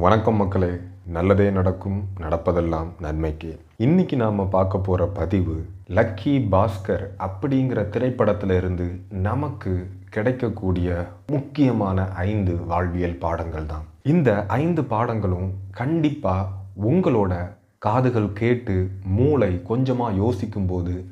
வணக்கம் மக்களே. நல்லதே நடக்கும் நடப்பதெல்லாம் நன்மைக்கு. இன்னைக்கு நாம் பார்க்க போகிற பதிவு லக்கி பாஸ்கர் அப்படிங்கிற திரைப்படத்தில் இருந்து நமக்கு கிடைக்கக்கூடிய முக்கியமான ஐந்து வாழ்வியல் பாடங்கள் தான். இந்த ஐந்து பாடங்களும் கண்டிப்பாக உங்களோட காதுகள் கேட்டு மூளை கொஞ்சமாக யோசிக்கும் போது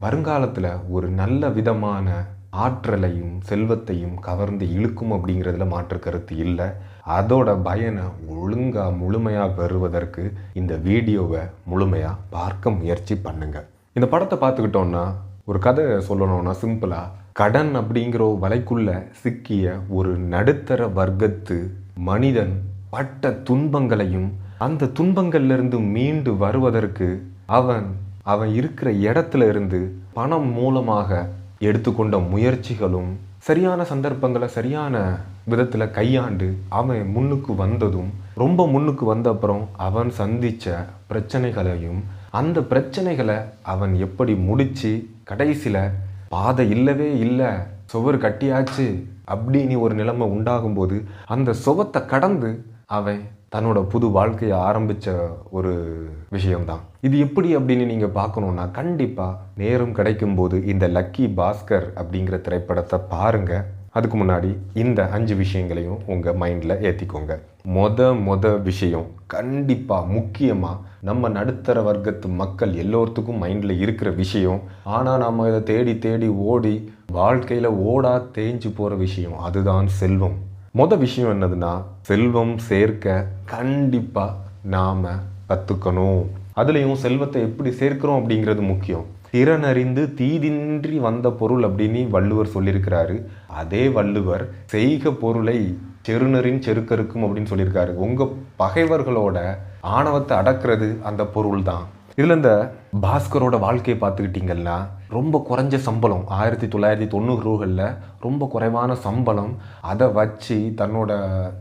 வருங்காலத்தில் ஒரு நல்ல விதமான ஆற்றலையும் செல்வத்தையும் கவர்ந்து இழுக்கும் அப்படிங்கிறதுல மாற்று கருத்து இல்லை. அதோட பயனை ஒழுங்காக முழுமையாக பெறுவதற்கு இந்த வீடியோவை முழுமையாக பார்க்க முயற்சி பண்ணுங்கள் இந்த படத்தை பார்த்துக்கிட்டோன்னா ஒரு கதை சொல்லணும்னா சிம்பிளாக கடன் அப்படிங்கிற வலைக்குள்ள சிக்கிய ஒரு நடுத்தர வர்க்கத்து மனிதன் பட்ட துன்பங்களையும் அந்த துன்பங்கள்லேருந்து மீண்டு வருவதற்கு அவன் அவன் இருக்கிற இடத்துல இருந்து பணம் மூலமாக எடுத்துக்கொண்ட முயற்சிகளும் சரியான சந்தர்ப்பங்களை சரியான விதத்தில் கையாண்டு அவன் முன்னுக்கு வந்ததும் ரொம்ப முன்னுக்கு வந்த அப்புறம் அவன் சந்தித்த பிரச்சனைகளையும் அந்த பிரச்சனைகளை அவன் எப்படி முடித்து கடைசியில் பாதை இல்லவே இல்லை சுவர் கட்டியாச்சு அப்படின்னு ஒரு நிலைமை உண்டாகும்போது அந்த சுவத்தை கடந்து அவன் தன்னோட புது வாழ்க்கையை ஆரம்பிச்ச ஒரு விஷயம்தான். இது எப்படி அப்படின்னு நீங்கள் பார்க்கணுன்னா கண்டிப்பாக நேரம் கிடைக்கும் போது இந்த லக்கி பாஸ்கர் அப்படிங்கிற திரைப்படத்தை பாருங்க. அதுக்கு முன்னாடி இந்த அஞ்சு விஷயங்களையும் உங்கள் மைண்டில் ஏற்றிக்கோங்க மொத மொத விஷயம் கண்டிப்பாக முக்கியமாக நம்ம நடுத்தர வர்க்கத்து மக்கள் எல்லோருத்துக்கும் மைண்டில் இருக்கிற விஷயம். ஆனால் நம்ம இதை தேடி தேடி ஓடி வாழ்க்கையில் ஓடா தேஞ்சு போகிற விஷயம். அதுதான் செல்வம். மொதல் விஷயம் என்னதுன்னா செல்வம் சேர்க்க கண்டிப்பாக நாம் கற்றுக்கணும் அதுலேயும் செல்வத்தை எப்படி சேர்க்கிறோம் அப்படிங்கிறது முக்கியம். திறனறிந்து தீதின்றி வந்த பொருள் அப்படின்னு வள்ளுவர் சொல்லியிருக்கிறாரு. அதே வள்ளுவர் செய்க பொருளை செருணரின் செருக்கருக்கும் அப்படின்னு சொல்லியிருக்காரு. உங்கள் பகைவர்களோட ஆணவத்தை அடக்கிறது அந்த பொருள் தான் இதில் இந்த பாஸ்கரோட வாழ்க்கையை பார்த்துக்கிட்டிங்கன்னா ரொம்ப குறைஞ்ச சம்பளம். ஆயிரத்தி தொள்ளாயிரத்தி தொண்ணூறுகளில் ரொம்ப குறைவான சம்பளம். அதை வச்சு தன்னோட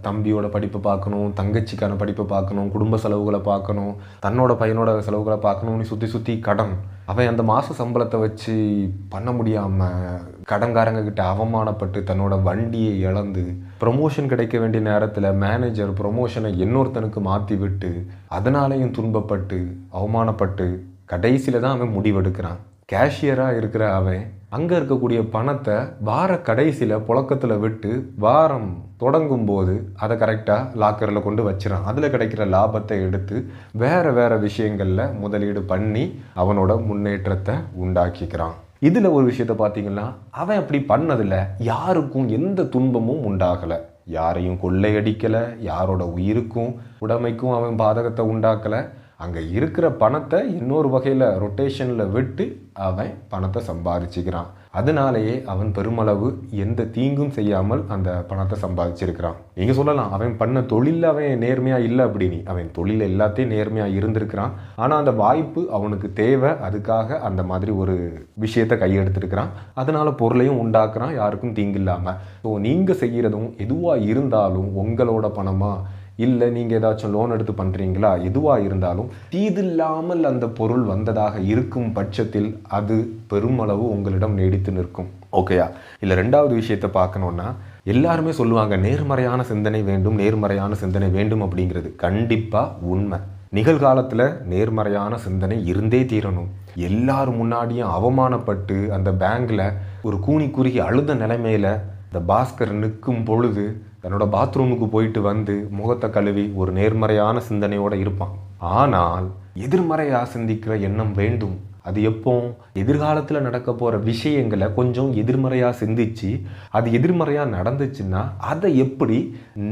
தம்பியோட படிப்பை பார்க்கணும் தங்கச்சிக்கான படிப்பை பார்க்கணும் குடும்ப செலவுகளை பார்க்கணும் தன்னோட பையனோட செலவுகளை பார்க்கணும்னு சுற்றி சுற்றி கடன். அவன் அந்த மாத சம்பளத்தை வச்சு பண்ண முடியாமல் கடன்காரங்க கிட்ட அவமானப்பட்டு தன்னோட வண்டியை இழந்து ப்ரொமோஷன் கிடைக்க வேண்டிய நேரத்தில் மேனேஜர் ப்ரொமோஷனை இன்னொருத்தனுக்கு மாற்றி விட்டு அதனாலையும் துன்பப்பட்டு அவமானப்பட்டு கடைசியில் தான் அவன் முடிவெடுக்கிறான். கேஷியராக இருக்கிற அவன் அங்கே இருக்கக்கூடிய பணத்தை வார கடைசியில் புழக்கத்தில் விட்டு வாரம் தொடங்கும் போது அதை கரெக்டாக லாக்கரில் கொண்டு வச்சிடான் அதில் கிடைக்கிற லாபத்தை எடுத்து வேறு வேறு விஷயங்களில் முதலீடு பண்ணி அவனோட முன்னேற்றத்தை உண்டாக்கிக்கிறான். இதில் ஒரு விஷயத்த பார்த்தீங்கன்னா அவன் அப்படி பண்ணதில் யாருக்கும் எந்த துன்பமும் உண்டாகலை. யாரையும் கொள்ளையடிக்கலை யாரோட உயிருக்கும் உடமைக்கும் அவன் பாதகத்தை உண்டாக்கலை. அங்கே இருக்கிற பணத்தை இன்னொரு வகையில் ரொட்டேஷனில் விட்டு அவன் பணத்தை சம்பாதிச்சுக்கிறான். அதனாலேயே அவன் பெருமளவு எந்த தீங்கும் செய்யாமல் அந்த பணத்தை சம்பாதிச்சிருக்கிறான். நீங்கள் சொல்லலாம் அவன் பண்ண தொழிலில் அவன் நேர்மையாக இல்லை அப்படின்னு. அவன் தொழில் எல்லாத்தையும் நேர்மையாக இருந்திருக்கிறான். ஆனால் அந்த வாய்ப்பு அவனுக்கு தேவை. அதுக்காக அந்த மாதிரி ஒரு விஷயத்தை கையெடுத்துருக்கிறான். அதனால் பொருளையும் உண்டாக்குறான். யாருக்கும் தீங்கு இல்லாமல் ஸோ நீங்கள் செய்கிறதும் எதுவாக இருந்தாலும் உங்களோட பணமாக இல்லை நீங்கள் ஏதாச்சும் லோன் எடுத்து பண்ணுறீங்களா எதுவாக இருந்தாலும் தீதில்லாமல் அந்த பொருள் வந்ததாக இருக்கும் பட்சத்தில் அது பெருமளவு உங்களிடம் நீடித்து நிற்கும். ஓகேயா இல்லை ரெண்டாவது விஷயத்தை பார்க்கணுன்னா எல்லாருமே சொல்லுவாங்க நேர்மறையான சிந்தனை வேண்டும் நேர்மறையான சிந்தனை வேண்டும் அப்படிங்கிறது. கண்டிப்பாக உண்மை. நிகழ்காலத்தில் நேர்மறையான சிந்தனை இருந்தே தீரணும். எல்லார் முன்னாடியும் அவமானப்பட்டு அந்த பேங்கில் ஒரு கூனி குறுகி அழுத நிலைமையில் இந்த பாஸ்கர் நிற்கும் பொழுது தன்னோட பாத்ரூமுக்கு போயிட்டு வந்து முகத்தை கழுவி ஒரு நேர்மறையான சிந்தனையோடு இருப்பான். ஆனால் எதிர்மறையாக சிந்திக்கிற எண்ணம் வேண்டும். அது எப்போ? எதிர்காலத்தில் நடக்க போகிற விஷயங்களை கொஞ்சம் எதிர்மறையாக சிந்திச்சு அது எதிர்மறையாக நடந்துச்சுன்னா அதை எப்படி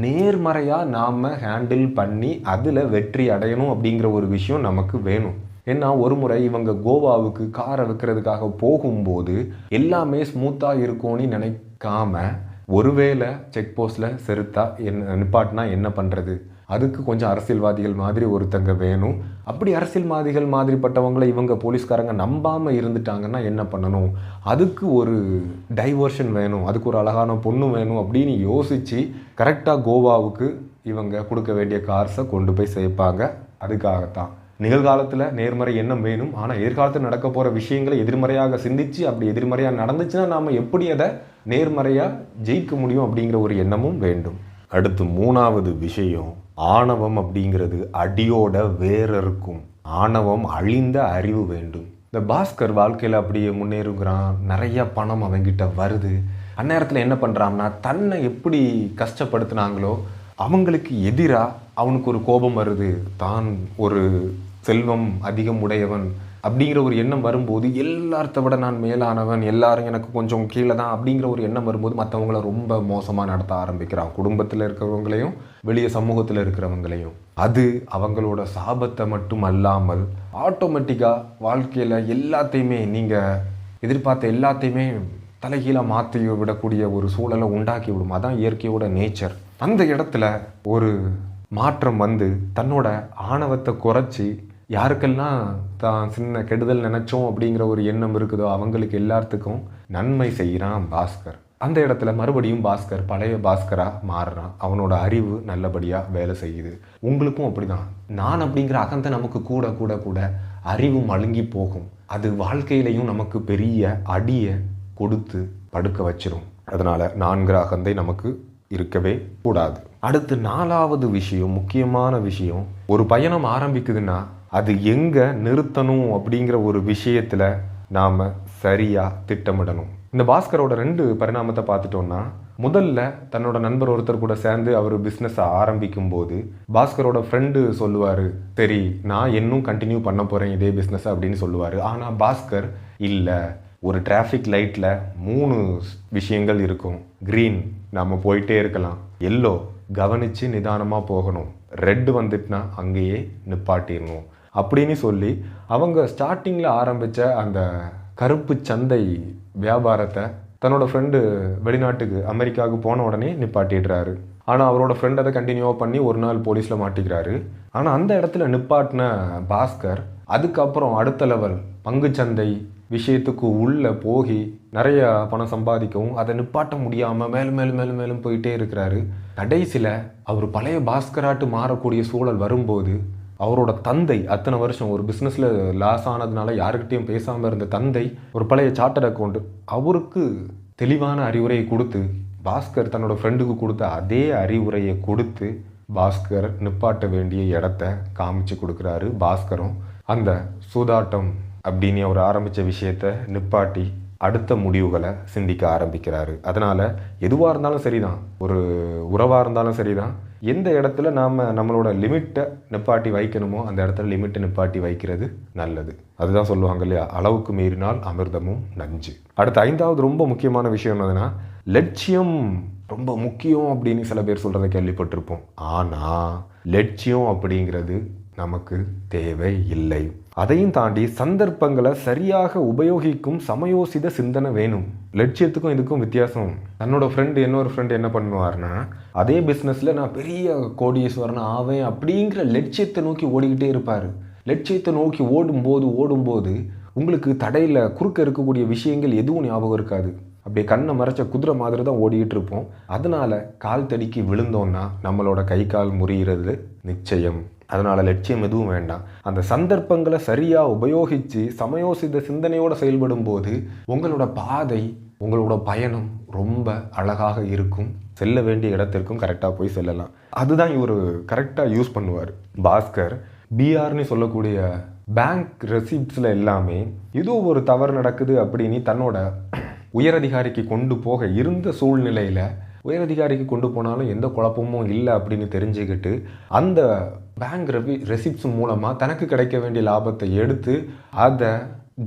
நேர்மறையாக நாம் ஹேண்டில் பண்ணி அதில் வெற்றி அடையணும் அப்படிங்கிற ஒரு விஷயம் நமக்கு வேணும். ஏன்னா ஒரு முறை இவங்க கோவாவுக்கு காரை வைக்கிறதுக்காக போகும்போது எல்லாமே ஸ்மூத்தாக இருக்கும்னு நினைக்காம ஒருவேளை செக் போஸ்ட்டில் செருத்தா என்ன நிப்பாட்டினா என்ன பண்ணுறது அதுக்கு கொஞ்சம் அரசியல்வாதிகள் மாதிரி ஒருத்தங்க வேணும். அப்படி அரசியல்வாதிகள் மாதிரிப்பட்டவங்களை இவங்க போலீஸ்காரங்க நம்பாமல் இருந்துட்டாங்கன்னா என்ன பண்ணணும்? அதுக்கு ஒரு டைவர்ஷன் வேணும். அதுக்கு ஒரு அழகான பொண்ணு வேணும் அப்படின்னு யோசித்து கரெக்டாக கோவாவுக்கு இவங்க கொடுக்க வேண்டிய கார்ஸை கொண்டு போய் சேர்ப்பாங்க. அதுக்காகத்தான். நிகழ்காலத்தில் நேர்மறை எண்ணம் வேணும். ஆனால் எதிர்காலத்தில் நடக்க போகிற விஷயங்களை எதிர்மறையாக சிந்திச்சு அப்படி எதிர்மறையாக நடந்துச்சுன்னா நாம் எப்படி அதை நேர்மறையாக ஜெயிக்க முடியும் அப்படிங்கிற ஒரு எண்ணமும் வேண்டும். அடுத்து மூணாவது விஷயம் ஆணவம் அப்படிங்கிறது அடியோட வேற இருக்கும் ஆணவம் அழிந்த அறிவு வேண்டும். இந்த பாஸ்கர் வாழ்க்கையில் அப்படியே முன்னேறுகிறான். நிறைய பணம் அவங்கிட்ட வருது. அந்நேரத்தில் என்ன பண்ணுறான்னா தன்னை எப்படி கஷ்டப்படுத்துனாங்களோ அவங்களுக்கு எதிராக அவனுக்கு ஒரு கோபம் வருது. தான் ஒரு செல்வம் அதிகம் உடையவன் அப்படிங்கிற ஒரு எண்ணம் வரும்போது எல்லார்த்த விட நான் மேலானவன் எல்லாரும் எனக்கு கொஞ்சம் கீழே தான் அப்படிங்கிற ஒரு எண்ணம் வரும்போது மற்றவங்கள ரொம்ப மோசமாக நடத்த ஆரம்பிக்கிறான். குடும்பத்தில் இருக்கிறவங்களையும் வெளியே சமூகத்தில் இருக்கிறவங்களையும். அது அவங்களோட சாபத்தை மட்டும் அல்லாமல் ஆட்டோமேட்டிக்காக வாழ்க்கையில் எல்லாத்தையுமே நீங்கள் எதிர்பார்த்த எல்லாத்தையுமே தலைகீழாக மாற்றி விடக்கூடிய ஒரு சூழலை உண்டாக்கி விடும். அதான் இயற்கையோட நேச்சர் அந்த இடத்துல ஒரு மாற்றம் வந்து தன்னோட ஆணவத்தை குறைச்சி யாருக்கெல்லாம் தான் சின்ன கெடுதல் நினைச்சோம் அப்படிங்கிற ஒரு எண்ணம் இருக்குதோ அவங்களுக்கு எல்லாத்துக்கும் நன்மை செய்கிறான் பாஸ்கர். அந்த இடத்துல மறுபடியும் பாஸ்கர் பழைய பாஸ்கராக மாறுறான். அவனோட அறிவு நல்லபடியாக வேலை செய்யுது. உங்களுக்கும் அப்படிதான். நான் அப்படிங்கிற அகந்தை நமக்கு கூட கூட கூட அறிவு மழுங்கி போகும். அது வாழ்க்கையிலையும் நமக்கு பெரிய அடியை கொடுத்து படுக்க வச்சிரும். அதனால நான்கிற அகந்தை நமக்கு இருக்கவே கூடாது. அடுத்து நாலாவது விஷயம் முக்கியமான விஷயம் ஒரு பயணம் ஆரம்பிக்குதுன்னா அது எங்க நிறுத்தணும் அப்படிங்கிற ஒரு விஷயத்துல நாம சரியா திட்டமிடணும். இந்த பாஸ்கரோட ரெண்டு பரிணாமத்தை பார்த்துட்டோம்னா முதல்ல தன்னோட நண்பர் ஒருத்தர் கூட சேர்ந்து அவர் பிஸ்னஸை ஆரம்பிக்கும் போது பாஸ்கரோட ஃப்ரெண்டு சொல்லுவார் சரி நான் இன்னும் கண்டினியூ பண்ண போகிறேன் இதே பிஸ்னஸ் அப்படின்னு சொல்லுவார். ஆனால் பாஸ்கர் இல்லை ஒரு டிராஃபிக் லைட்டில் மூணு விஷயங்கள் இருக்கும். க்ரீன் நாம் போயிட்டே இருக்கலாம். எல்லோ கவனித்து நிதானமாக போகணும். ரெட் வந்துட்டுனா அங்கேயே நிப்பாட்டிடணும். அப்படின்னு சொல்லி அவங்க ஸ்டார்டிங்கில் ஆரம்பித்த அந்த கருப்பு சந்தை வியாபாரத்தை தன்னோட ஃப்ரெண்டு வெளிநாட்டுக்கு அமெரிக்காவுக்கு போன உடனே நிப்பாட்டிடுறாரு. ஆனால் அவரோட ஃப்ரெண்ட் அதை கண்டினியூவாக பண்ணி ஒரு நாள் போலீஸில் மாட்டிக்கிறாரு. ஆனால் அந்த இடத்துல நிப்பாட்டின பாஸ்கர் அதுக்கப்புறம் அடுத்த லெவல் பங்குச்சந்தை விஷயத்துக்கு உள்ளே போகி நிறைய பணம் சம்பாதிக்கவும் அதை நிப்பாட்ட முடியாமல் மேலும் மேலும் மேலும் மேலும் போயிட்டே இருக்கிறாரு. கடைசியில் அவர் பழைய பாஸ்கராட்டு மாறக்கூடிய சூழல் வரும்போது அவரோட தந்தை அத்தனை வருஷம் ஒரு பிஸ்னஸில் லாஸ் ஆனதுனால யாருக்கிட்டையும் பேசாமல் இருந்த தந்தை ஒரு பழைய சார்ட்டர் அக்கௌண்ட் அவருக்கு தெளிவான அறிவுரையை கொடுத்து பாஸ்கர் தன்னோட ஃப்ரெண்டுக்கு கொடுத்த அதே அறிவுரையை கொடுத்து பாஸ்கர் நிப்பாட்ட வேண்டிய இடத்த காமிச்சு கொடுக்குறாரு பாஸ்கரும். அந்த சூதாட்டம் அப்படின்னு அவர் ஆரம்பித்த விஷயத்த நிப்பாட்டி அடுத்த முடிவுகளை சிந்திக்க ஆரம்பிக்கிறாரு. அதனால் எதுவாக இருந்தாலும் சரிதான். ஒரு உறவாக இருந்தாலும் சரிதான். எந்த இடத்துல நாம் நம்மளோட லிமிட்டை நிப்பாட்டி வைக்கணுமோ அந்த இடத்துல லிமிட்டை நிப்பாட்டி வைக்கிறது நல்லது. அதுதான் சொல்லுவாங்க இல்லையா? அளவுக்கு மீறினால் அமிர்தமும் நஞ்சு. அடுத்த ஐந்தாவது ரொம்ப முக்கியமான விஷயம் என்னதுன்னா லட்சியம் ரொம்ப முக்கியம் அப்படின்னு சில பேர் சொல்கிறத கேள்விப்பட்டிருப்போம். ஆனால் லட்சியம் அப்படிங்கிறது நமக்கு தேவை இல்லை அதையும் தாண்டி சந்தர்ப்பங்களை சரியாக உபயோகிக்கும் சமயோசித சிந்தனை வேணும். லட்சியத்துக்கும் இதுக்கும் வித்தியாசம். தன்னோட ஃப்ரெண்டு இன்னொரு ஃப்ரெண்டு என்ன பண்ணுவார்னா அதே பிஸ்னஸில் நான் பெரிய கோடீஸ்வரன் ஆவேன் அப்படிங்கிற லட்சியத்தை நோக்கி ஓடிக்கிட்டே இருப்பார். லட்சியத்தை நோக்கி ஓடும்போது ஓடும்போது உங்களுக்கு தடையில் குறுக்க இருக்கக்கூடிய விஷயங்கள் எதுவும் ஞாபகம் இருக்காது. அப்படியே கண்ணை மறைச்ச குதிரை மாதிரி தான் ஓடிக்கிட்டு இருப்போம். அதனால் கால் தடிக்கி விழுந்தோன்னா நம்மளோட கை கால் முறிகிறது நிச்சயம். அதனால் லட்சியம் எதுவும் வேண்டாம். அந்த சந்தர்ப்பங்களை சரியாக உபயோகித்து சமயோசித சிந்தனையோடு செயல்படும் போது உங்களோட பாதை உங்களோட பயணம் ரொம்ப அழகாக இருக்கும். செல்ல வேண்டிய இடத்திற்கும் கரெக்டாக போய் செல்லலாம். அதுதான் இவர் கரெக்டாக யூஸ் பண்ணுவார். பாஸ்கர் பிஆர்னு சொல்லக்கூடிய பேங்க் ரெசிப்ட்ஸில் எல்லாமே ஏதோ ஒரு தவறு நடக்குது அப்படின்னு தன்னோட உயரதிகாரிக்கு கொண்டு போக இருந்த சூழ்நிலையில் உயரதிகாரிக்கு கொண்டு போனாலும் எந்த குழப்பமும் இல்லை அப்படின்னு தெரிஞ்சுக்கிட்டு அந்த பேங்க் ரெவி ரெசிப்ட்ஸ் மூலமாக தனக்கு கிடைக்க வேண்டிய லாபத்தை எடுத்து அதை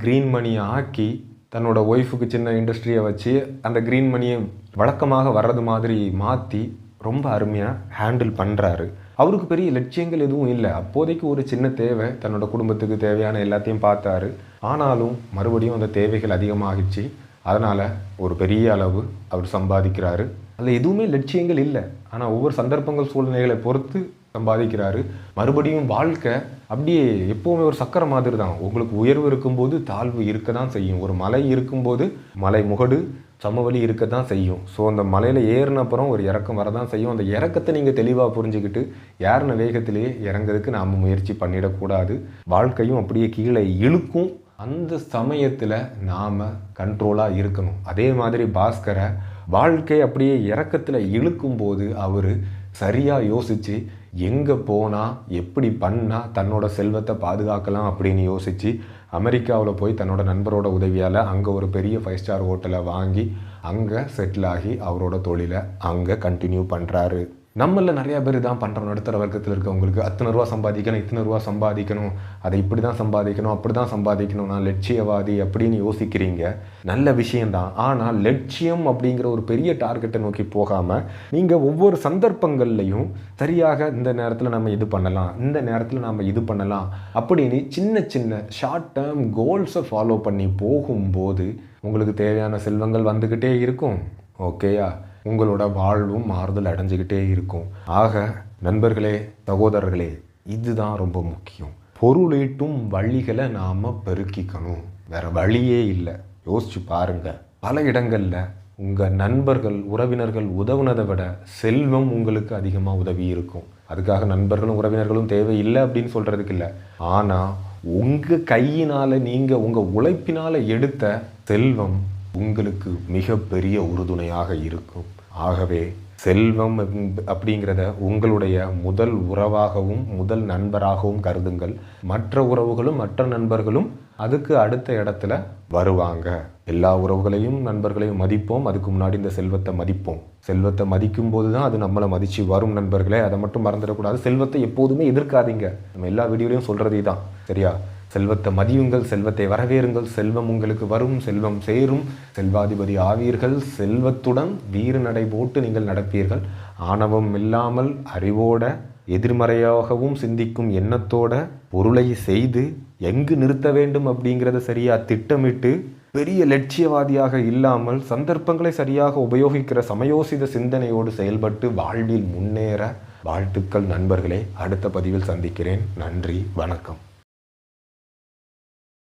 க்ரீன் மணியை ஆக்கி தன்னோட ஒய்ஃபுக்கு சின்ன இண்டஸ்ட்ரியை வச்சு அந்த க்ரீன் மணியை வழக்கமாக வர்றது மாதிரி மாற்றி ரொம்ப அருமையாக ஹேண்டில் பண்ணுறாரு அவருக்கு பெரிய லட்சியங்கள் எதுவும் இல்லை. அப்போதைக்கு ஒரு சின்ன தேவை தன்னோட குடும்பத்துக்கு தேவையான எல்லாத்தையும் பார்த்தாரு. ஆனாலும் மறுபடியும் அந்த தேவைகள் அதிகமாகிடுச்சு. அதனால் ஒரு பெரிய அளவு அவர் சம்பாதிக்கிறாரு. அதில் எதுவுமே லட்சியங்கள் இல்லை. ஆனால் ஒவ்வொரு சந்தர்ப்பங்கள் சூழ்நிலைகளை பொறுத்து சம்பாதிக்கிறாரு மறுபடியும் வாழ்க்கை அப்படியே எப்போவுமே ஒரு சக்கரை மாதிரி தான் உங்களுக்கு உயர்வு இருக்கும்போது தாழ்வு இருக்க தான் செய்யும். ஒரு மலை இருக்கும்போது மலை முகடு சமவெளி இருக்க தான் செய்யும். ஸோ அந்த மலையில் ஏறின அப்புறம் ஒரு இறக்கம் வரதான் செய்யும். அந்த இறக்கத்தை நீங்கள் தெளிவாக புரிஞ்சுக்கிட்டு யாருன வேகத்திலேயே இறங்குறதுக்கு நாம் முயற்சி பண்ணிடக்கூடாது. வாழ்க்கையும் அப்படியே கீழே இழுக்கும். அந்த சமயத்தில் நாம் கண்ட்ரோலாக இருக்கணும். அதே மாதிரி பாஸ்கரை வாழ்க்கை அப்படியே இறக்கத்தில் இழுக்கும்போது அவர் சரியாக யோசித்து எங்கே போனால் எப்படி பண்ணால் தன்னோட செல்வத்தை பாதுகாக்கலாம்? அப்படின்னு யோசித்து அமெரிக்காவில் போய் தன்னோட நண்பரோட உதவியால் அங்கே ஒரு பெரிய ஃபைவ் ஸ்டார் ஹோட்டலை வாங்கி அங்கே செட்டில் ஆகி அவரோட தொழிலை அங்கே கண்டினியூ பண்ணுறாரு நம்மளில் நிறைய பேர் தான் பண்ணுறோம் நடுத்தர வர்க்கத்தில் இருக்கவங்களுக்கு அத்தனை ரூபா சம்பாதிக்கணும் இத்தனை ரூபா சம்பாதிக்கணும் அதை இப்படி தான் சம்பாதிக்கணும் அப்படி தான் சம்பாதிக்கணும் நான் லட்சியவாதி அப்படின்னு யோசிக்கிறீங்க. நல்ல விஷயம்தான். ஆனால் லட்சியம் அப்படிங்கிற ஒரு பெரிய டார்கெட்டை நோக்கி போகாமல் நீங்கள் ஒவ்வொரு சந்தர்ப்பங்கள்லையும் சரியாக இந்த நேரத்தில் நம்ம இது பண்ணலாம் இந்த நேரத்தில் நம்ம இது பண்ணலாம் அப்படின்னு சின்ன சின்ன ஷார்ட் டேர்ம் கோல்ஸை ஃபாலோ பண்ணி போகும்போது உங்களுக்கு தேவையான செல்வங்கள் வந்துக்கிட்டே இருக்கும். ஓகேயா உங்களோட வாழ்வும் மாறுதல் அடைஞ்சுக்கிட்டே இருக்கும். ஆக நண்பர்களே சகோதரர்களே இதுதான் ரொம்ப முக்கியம். பொருளீட்டும் வழிகளை நாம் பெருக்கிக்கணும். வேற வழியே இல்லை. யோசிச்சு பாருங்க. பல இடங்களில் உங்கள் நண்பர்கள் உறவினர்கள் உதவுனதை விட செல்வம் உங்களுக்கு அதிகமாக உதவி இருக்கும். அதுக்காக நண்பர்களும் உறவினர்களும் தேவையில்லை அப்படின்னு சொல்கிறதுக்கு இல்லை. ஆனால் உங்கள் கையினால் நீங்கள் உங்கள் உழைப்பினால் எடுத்த செல்வம் உங்களுக்கு மிகப்பெரிய உறுதுணையாக இருக்கும். ஆகவே செல்வம் அப்படிங்கிறத உங்களுடைய முதல் உறவாகவும் முதல் நண்பராகவும் கருதுங்கள். மற்ற உறவுகளும் மற்ற நண்பர்களும் அதுக்கு அடுத்த இடத்துல வருவாங்க. எல்லா உறவுகளையும் நண்பர்களையும் மதிப்போம். அதுக்கு முன்னாடி இந்த செல்வத்தை மதிப்போம். செல்வத்தை மதிக்கும் போது தான் அது நம்மளை மதித்து வரும் நண்பர்களே. அதை மட்டும் மறந்துடக்கூடாது. செல்வத்தை எப்போதுமே எதிர்க்காதீங்க. நம்ம எல்லா வீடியோலையும் சொல்கிறதே தான் சரியா? செல்வத்தை மதியுங்கள் செல்வத்தை வரவேறுங்கள் செல்வம் உங்களுக்கு வரும் செல்வம் சேரும் செல்வாதிபதி ஆவீர்கள் செல்வத்துடன் வீறு நடை போட்டு நீங்கள் நடப்பீர்கள். ஆணவம் இல்லாமல் அறிவோட எதிர்மறையாகவும் சிந்திக்கும் எண்ணத்தோட பொருளை செய்து எங்கு நிறுத்த வேண்டும் அப்படிங்கிறத சரியா திட்டமிட்டு பெரிய லட்சியவாதியாக இல்லாமல் சந்தர்ப்பங்களை சரியாக உபயோகிக்கிற சமயோசித சிந்தனையோடு செயல்பட்டு வாழ்வில் முன்னேற வாழ்த்துக்கள் நண்பர்களே. அடுத்த பதிவில் சந்திக்கிறேன். நன்றி வணக்கம்.